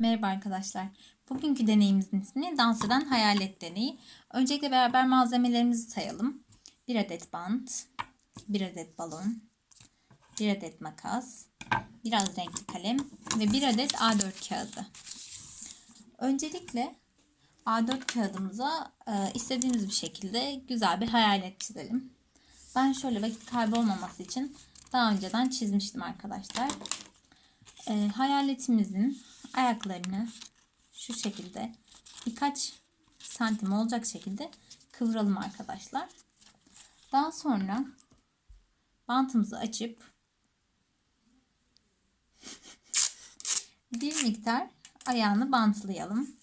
Merhaba arkadaşlar. Bugünkü deneyimizin ismi dans eden hayalet deneyi. Öncelikle beraber malzemelerimizi sayalım. 1 adet bant, 1 adet balon, 1 adet makas, biraz renkli kalem ve 1 adet A4 kağıdı. Öncelikle A4 kağıdımıza e, istediğimiz bir şekilde güzel bir hayalet çizelim. Ben şöyle vakit kaybolmaması için daha önceden çizmiştim arkadaşlar. E, hayaletimizin ayaklarını şu şekilde birkaç santim olacak şekilde kıvıralım arkadaşlar. Daha sonra bantımızı açıp bir miktar ayağını bantlayalım.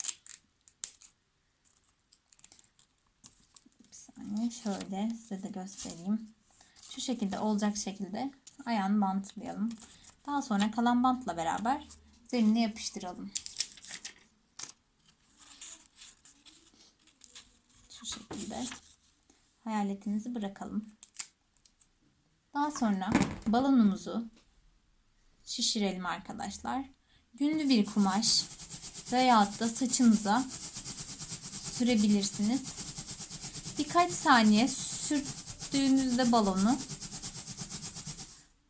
Bir saniye şöyle size de göstereyim. Şu şekilde olacak şekilde ayağını bantlayalım. Daha sonra kalan bantla beraber üzerine yapıştıralım. Şu şekilde hayaletimizi bırakalım. Daha sonra balonumuzu şişirelim arkadaşlar. Günlü bir kumaş veyahut da saçınıza sürebilirsiniz. Birkaç saniye sürttüğünüzde balonu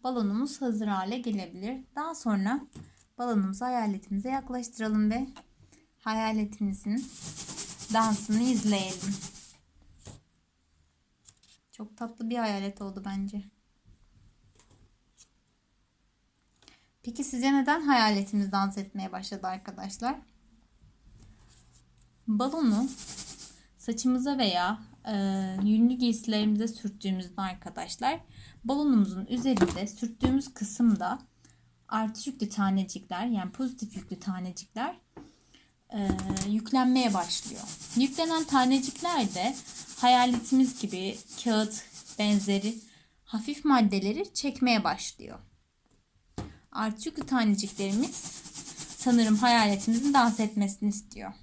balonumuz hazır hale gelebilir. Daha sonra balonumuzu hayaletimize yaklaştıralım ve hayaletimizin dansını izleyelim. Çok tatlı bir hayalet oldu bence. Peki sizce neden hayaletimiz dans etmeye başladı arkadaşlar? Balonu saçımıza veya e, yünlü giysilerimize sürttüğümüzde arkadaşlar balonumuzun üzerinde sürttüğümüz kısımda artı yüklü tanecikler yani pozitif yüklü tanecikler e, yüklenmeye başlıyor. Yüklenen tanecikler de hayaletimiz gibi kağıt benzeri hafif maddeleri çekmeye başlıyor. Artı yüklü taneciklerimiz sanırım hayaletimizin dans etmesini istiyor.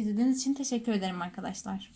İzlediğiniz için teşekkür ederim arkadaşlar.